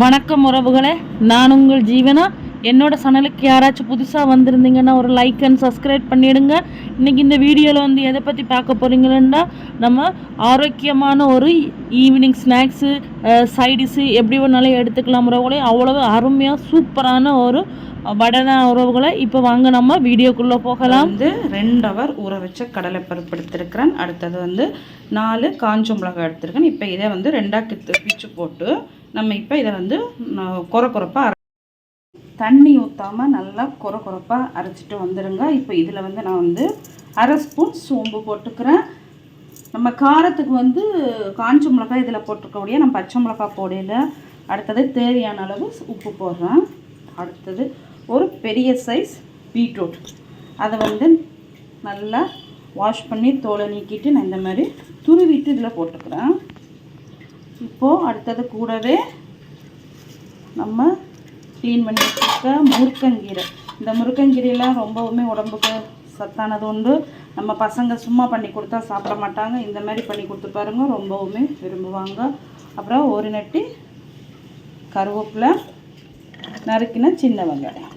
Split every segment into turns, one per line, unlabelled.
வணக்கம் உறவுகளே. நான் உங்கள் ஜீவனா? என்னோட சேனலுக்கு யாராச்சும் புதுசாக வந்திருந்தீங்கன்னா ஒரு லைக் அண்ட் சப்ஸ்கிரைப் பண்ணிவிடுங்க இன்றைக்கி இந்த வீடியோவில் வந்து எதை பற்றி பார்க்க போகிறீங்கன்னா நம்ம ஆரோக்கியமான ஒரு ஈவினிங் ஸ்நாக்ஸு சைடிஸு எப்படி வேணாலும் எடுத்துக்கலாம் உறவுகளே. அவ்வளோ அருமையாக சூப்பரான ஒரு வடனா உறவுகளை. இப்போ வாங்க நம்ம வீடியோக்குள்ளே போகலாம்.
வந்து ரெண்டு ஹவர் ஊற வச்ச கடலைப்பருப்பு எடுத்துருக்கிறேன். அடுத்தது வந்து நாலு காஞ்ச மிளகாய் எடுத்திருக்கேன். இப்போ இதை வந்து ரெண்டாக கித்து பிச்சு போட்டு நம்ம இப்போ இதை வந்து ந- கொர கொரப்பாக அரை தண்ணி ஊற்றாமல் நல்லா கொர கொரப்பாக அரைச்சிட்டு வந்துடுங்க இப்போ இதில் வந்து நான் வந்து அரை ஸ்பூன் சோம்பு போட்டுக்கிறேன். நம்ம காரத்துக்கு வந்து காஞ்ச மிளகாய் இதில் போட்டிருக்கக்கூடிய நம்ம பச்சை மிளகாய் போடையில் அடுத்தது தேவையான அளவு உப்பு போடுறேன். அடுத்தது ஒரு பெரிய சைஸ் பீட்ரூட். அதை வந்து நல்லா வாஷ் பண்ணி தோலை நீக்கிட்டு நான் இந்த மாதிரி துருவிட்டு இதில் போட்டுக்கிறேன். இப்போது அடுத்தது கூடவே நம்ம க்ளீன் பண்ணி வச்சுருக்க முருக்கங்கீரை. இந்த முருக்கங்கீரையெல்லாம் ரொம்பவுமே உடம்புக்கு சத்தானது உண்டு. நம்ம பசங்க சும்மா பண்ணி கொடுத்தா சாப்பிட மாட்டாங்க. இந்த மாதிரி பண்ணி கொடுத்து பாருங்க ரொம்பவுமே விரும்புவாங்க. அப்புறம் ஒரு நட்டி கருவேப்பிலை நறுக்கின சின்ன வெங்காயம்.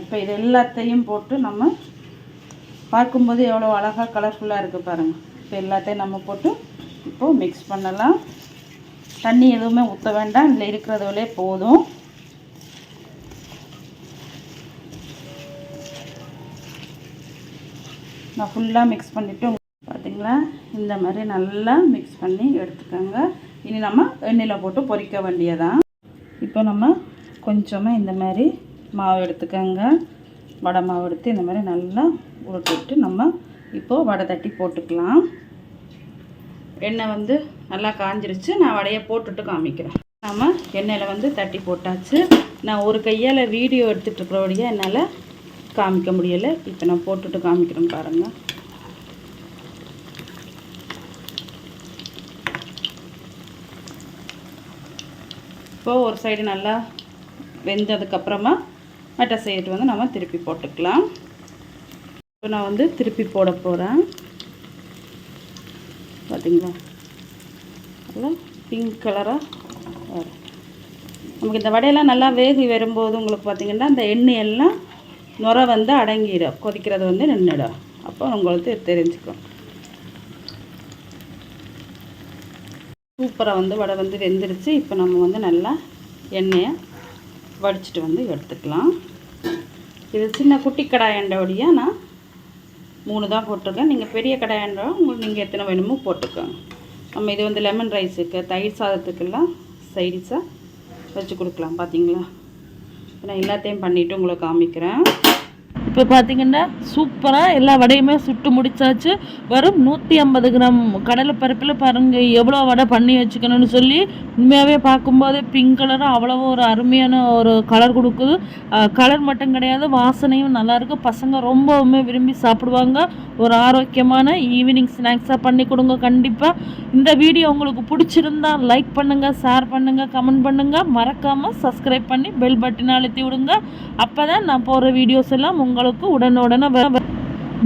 இப்போ இது எல்லாத்தையும் போட்டு நம்ம பார்க்கும்போது எவ்வளோ அழகாக கலர்ஃபுல்லாக இருக்குது பாருங்கள் இப்போ எல்லாத்தையும் நம்ம போட்டு இப்போது மிக்ஸ் பண்ணலாம். தண்ணி எதுவுமே ஊற்ற வேண்டாம். இதில் இருக்கிறதுலே போதும். நான் ஃபுல்லாக மிக்ஸ் பண்ணிவிட்டு பார்த்தீங்களா இந்த மாதிரி நல்லா மிக்ஸ் பண்ணி எடுத்துக்கோங்க. இனி நம்ம எண்ணெயில் போட்டு பொரிக்க வேண்டியதான் இப்போ நம்ம கொஞ்சமாக இந்த மாதிரி மாவு எடுத்துக்கோங்க. வடை மாவு எடுத்து இந்த மாதிரி நல்லா உருட்டிட்டு நம்ம இப்போது வடை தட்டி போட்டுக்கலாம். எண்ணெய் வந்து நல்லா காஞ்சிருச்சு. நான் வடையை போட்டுட்டு காமிக்கிறேன். நம்ம எண்ணெயில் வந்து தட்டி போட்டாச்சு. நான் ஒரு கையால் வீடியோ எடுத்துகிட்டு இருக்கிறபடியே என்னால் காமிக்க முடியலை. இப்போ நான் போட்டுட்டு காமிக்கிறேன் பாருங்கள் இப்போது ஒரு சைடு நல்லா வெந்ததுக்கப்புறமா மற்ற சைடு வந்து நம்ம திருப்பி போட்டுக்கலாம். இப்போ நான் வந்து திருப்பி போட போகிறேன் பார்த்தீங்களா நல்லா பிங்க் கலராக வரும் நமக்கு இந்த வடையெல்லாம் நல்லா வேகி வரும்போது உங்களுக்கு பார்த்திங்கன்னா இந்த எண்ணெய் எல்லாம் நுர வந்து அடங்கிடும் கொதிக்கிறது வந்து நின்றுடும். அப்போ உங்களுக்கு தெரிஞ்சுக்கும். சூப்பராக வந்து வடை வந்து வெந்துருச்சு. இப்போ நம்ம வந்து நல்லா எண்ணெயை வடிச்சிட்டு வந்து எடுத்துக்கலாம். இது சின்ன குட்டி கடாயண்டோடைய நான் மூணு தான் போட்டிருக்கேன். நீங்கள் பெரிய கடாயண்டோ உங்களுக்கு நீங்கள் எத்தனை வேணுமோ போட்டுக்கோங்க. நம்ம இது வந்து லெமன் ரைஸுக்கு தயிர் சாதத்துக்கெல்லாம் சைடிஸாக வச்சு கொடுக்கலாம் பார்த்தீங்களா நான் எல்லாத்தையும் பண்ணிவிட்டு உங்களுக்கு காமிக்கிறேன்.
இப்போ பார்த்தீங்கன்னா சூப்பராக எல்லா வடையுமே சுட்டு முடிச்சாச்சு. வெறும் நூற்றி ஐம்பது கிராம் கடலைப்பருப்பில் பாருங்கள் எவ்வளோ வடை பண்ணி வச்சுக்கணும்னு சொல்லி உண்மையாகவே பார்க்கும்போதே பிங்க் கலராக அவ்வளோ ஒரு அருமையான ஒரு கலர் கொடுக்குது. கலர் மட்டும் கிடையாது வாசனையும் நல்லாயிருக்கு பசங்க ரொம்பவுமே விரும்பி சாப்பிடுவாங்க. ஒரு ஆரோக்கியமான ஈவினிங் ஸ்நாக்ஸாக பண்ணி கொடுங்க கண்டிப்பாக இந்த வீடியோ உங்களுக்கு பிடிச்சிருந்தா லைக் பண்ணுங்கள் ஷேர் பண்ணுங்கள் கமெண்ட் பண்ணுங்கள் மறக்காமல் சப்ஸ்கிரைப் பண்ணி பெல் பட்டினால் அழுத்தி விடுங்க. அப்போ தான் நான் போகிற வீடியோஸ் எல்லாம் உங்களுக்கு உடனுடனே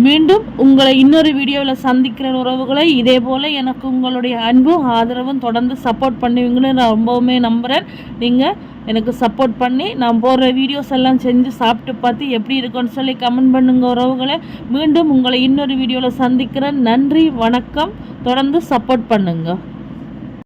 மீண்டும் உங்களை இன்னொரு வீடியோவில் சந்திக்கிற உறவுகளை. இதே போல் எனக்கு உங்களுடைய அன்பும் ஆதரவும் தொடர்ந்து சப்போர்ட் பண்ணுவீங்கன்னு நான் ரொம்பவுமே நம்புகிறேன் நீங்கள் எனக்கு சப்போர்ட் பண்ணி நான் போடுற வீடியோஸ் எல்லாம் செஞ்சு சாப்பிட்டு பார்த்து எப்படி இருக்குன்னு சொல்லி கமெண்ட் பண்ணுங்க உறவுகளை. மீண்டும் உங்களை இன்னொரு வீடியோவில் சந்திக்கிறேன். நன்றி வணக்கம். தொடர்ந்து சப்போர்ட் பண்ணுங்கள்